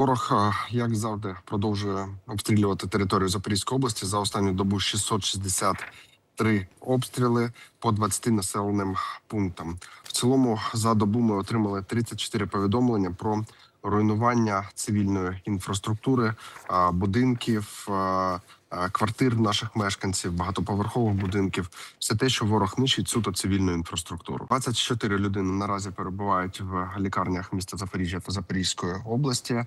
Ворог, е, як завжди, продовжує обстрілювати територію Запорізької області за останню добу 663 обстріли по 20 населеним пунктам. В цілому за добу ми отримали 34 повідомлення про руйнування цивільної інфраструктури, будинків, а, а, квартир наших мешканців, багатоповерхових будинків. Все те, що ворог нищить суто цивільну інфраструктуру. 24 людини наразі перебувають в лікарнях міста Запоріжжя та Запорізької області.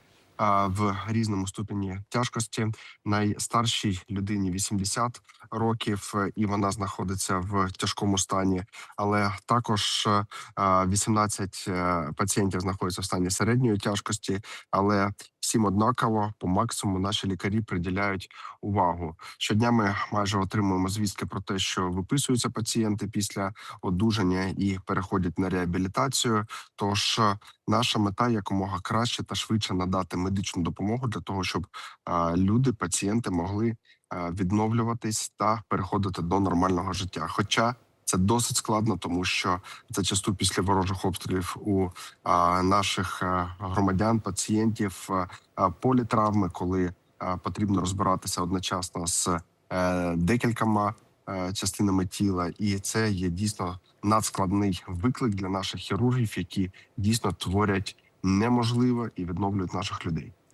В різному ступені тяжкості найстаршій людині 80 років, е, і вона знаходиться в тяжкому стані. Але також е, 18 е, пацієнтів знаходяться в стані середньої тяжкості, але всім однаково по максимуму наші лікарі приділяють увагу. Щодня ми майже отримуємо звістки про те, що виписуються пацієнти після одужання і переходять на реабілітацію. Тож е, наша мета якомога краще та швидше надати медичну допомогу для того, щоб люди, пацієнти могли е, відновлюватись та переходити до нормального життя. Хоча це досить складно, тому що зачасту після ворожих обстрілів у а, наших е, громадян, пацієнтів е, а, політравми, коли е, потрібно розбиратися одночасно з е, декількома е, частинами тіла, і це є дійсно надскладний виклик для наших хірургів, які дійсно творять неможливе і відновлюють наших людей.